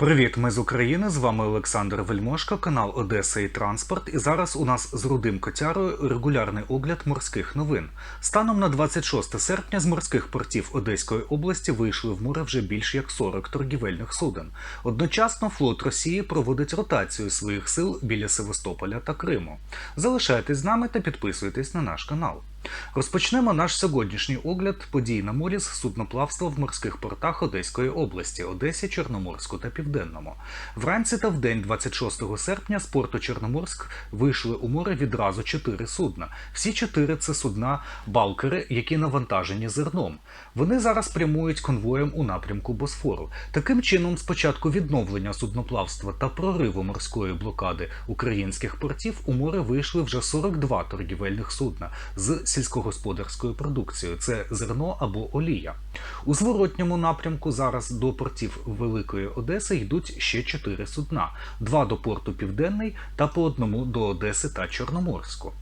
Привіт, ми з України. З вами Олександр Вельмошко, канал Одеса і Транспорт. І зараз у нас з Рудим Котярою регулярний огляд морських новин. Станом на 26 серпня з морських портів Одеської області вийшли в море вже більш як 40 торгівельних суден. Одночасно флот Росії проводить ротацію своїх сил біля Севастополя та Криму. Залишайтесь з нами та підписуйтесь на наш канал. Розпочнемо наш сьогоднішній огляд подій на морі з судноплавства в морських портах Одеської області, Одесі, Чорноморську та Південному. Вранці та вдень 26 серпня з порту Чорноморськ вийшли у море відразу чотири судна. Всі чотири це судна балкери, які навантажені зерном. Вони зараз прямують конвоєм у напрямку Босфору. Таким чином, з початку відновлення судноплавства та прориву морської блокади українських портів у море вийшли вже 42 торгівельних судна з сільськогосподарською продукцією. Це зерно або олія. У зворотньому напрямку зараз до портів Великої Одеси йдуть ще чотири судна: два до порту Південний та по одному до Одеси та Чорноморську.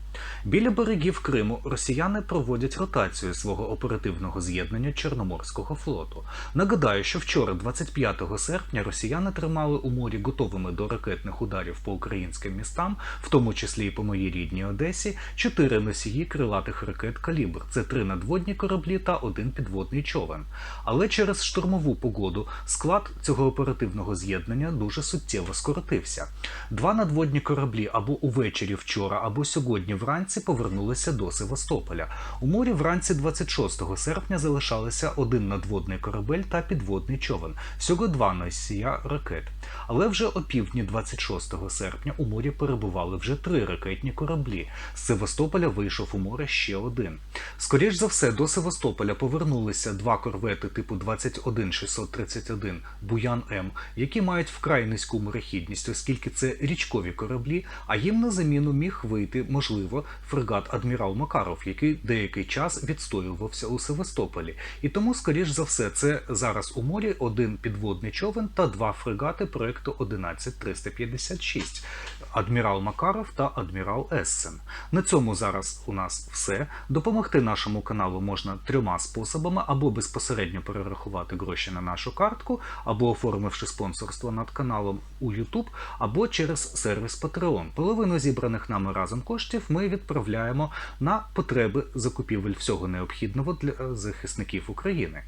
Біля берегів Криму росіяни проводять ротацію свого оперативного з'єднання Чорноморського флоту. Нагадаю, що вчора, 25 серпня, росіяни тримали у морі готовими до ракетних ударів по українським містам, в тому числі і по моїй рідній Одесі, чотири носії крилатих ракет Калібр. Це три надводні кораблі та один підводний човен. Але через штурмову погоду склад цього оперативного з'єднання дуже суттєво скоротився. Два надводні кораблі або увечері вчора, або сьогодні вранці повернулися до Севастополя. У морі вранці 26 серпня залишалися один надводний корабель та підводний човен, всього два носія ракет. Але вже опівдні 26 серпня у морі перебували вже три ракетні кораблі. З Севастополя вийшов у море ще один. Скоріш за все, до Севастополя повернулися два корвети типу 21631 Буян М, які мають вкрай низьку морехідність, оскільки це річкові кораблі, а їм на заміну міг вийти, можливо, фрегат Адмірал Макаров, який деякий час відстоювався у Севастополі. І тому, скоріш за все, це зараз у морі один підводний човен та два фрегати проекту 11356 Адмірал Макаров та Адмірал Ессен. На цьому зараз у нас все. Допомогти нашому каналу можна трьома способами: або безпосередньо перерахувати гроші на нашу картку, або оформивши спонсорство над каналом у YouTube, або через сервіс Patreon. Половину зібраних нами разом коштів ми відправляємо на потреби закупівель всього необхідного для захисників України.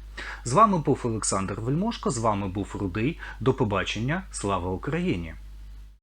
З вами був Олександр Вельмошко, з вами був Рудий. До побачення. Слава Україні!